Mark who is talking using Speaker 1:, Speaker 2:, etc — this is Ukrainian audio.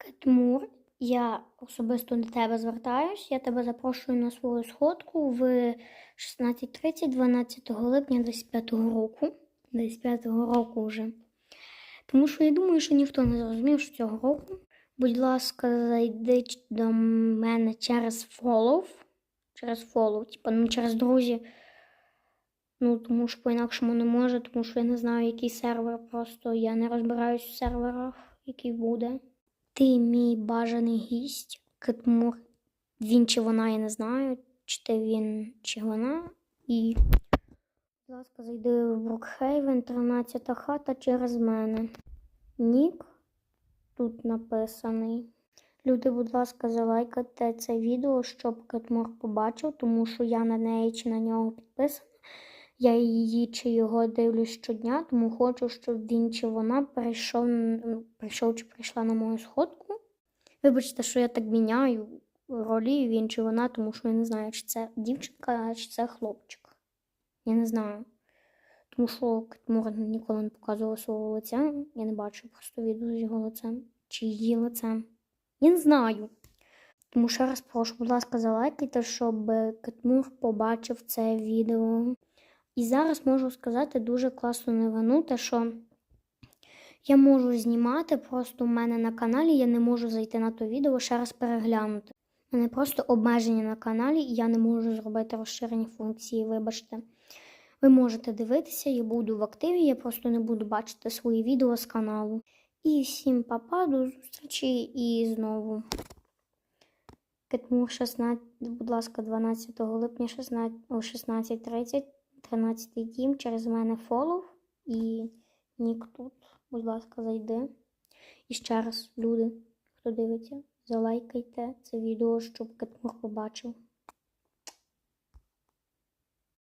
Speaker 1: Кетмур, я особисто до тебе звертаюсь. Я тебе запрошую на свою сходку в 16.30 12 липня 25 року. 25 року вже. Тому що я думаю, що ніхто не зрозумів, що цього року. Будь ласка, зайди до мене через follow. Через follow, типа, ну через друзі. Ну, тому що по-інакшому не може, тому що я не знаю, який сервер. Просто я не розбираюсь в серверах, який буде. Ти мій бажаний гість, Кетмур. Він чи вона, я не знаю, чи ти він, чи вона. І, будь ласка, зайди в Брукхейвен, 13 хата через мене. Нік тут написаний. Люди, будь ласка, залайкайте це відео, щоб Кетмур побачив, тому що я на неї чи на нього підписана. Я її чи його дивлюсь щодня, тому хочу, щоб він чи вона прийшов, прийшов чи прийшла на мою сходку. Вибачте, що я так міняю ролі він чи вона, тому що я не знаю, чи це дівчинка, чи це хлопчик. Я не знаю. Тому що Кетмур ніколи не показував свого лиця. Я не бачу просто відео з його лицем чи її лицем. Я не знаю. Тому ще раз прошу, будь ласка, залайкайте, щоб Кетмур побачив це відео. І зараз можу сказати дуже класну новину, те, що я можу знімати, просто у мене на каналі я не можу зайти на то відео, ще раз переглянути. У мене просто обмеження на каналі, і я не можу зробити розширені функції, вибачте. Ви можете дивитися, я буду в активі, я просто не буду бачити свої відео з каналу. І всім папа, до зустрічі і знову. Кетмур 16, будь ласка, 12 липня 16, о 16.30, 13 дім, через мене фолов і нік тут. Будь ласка, зайди. І ще раз, люди, хто дивиться, залайкайте це відео, щоб Кетмур побачив.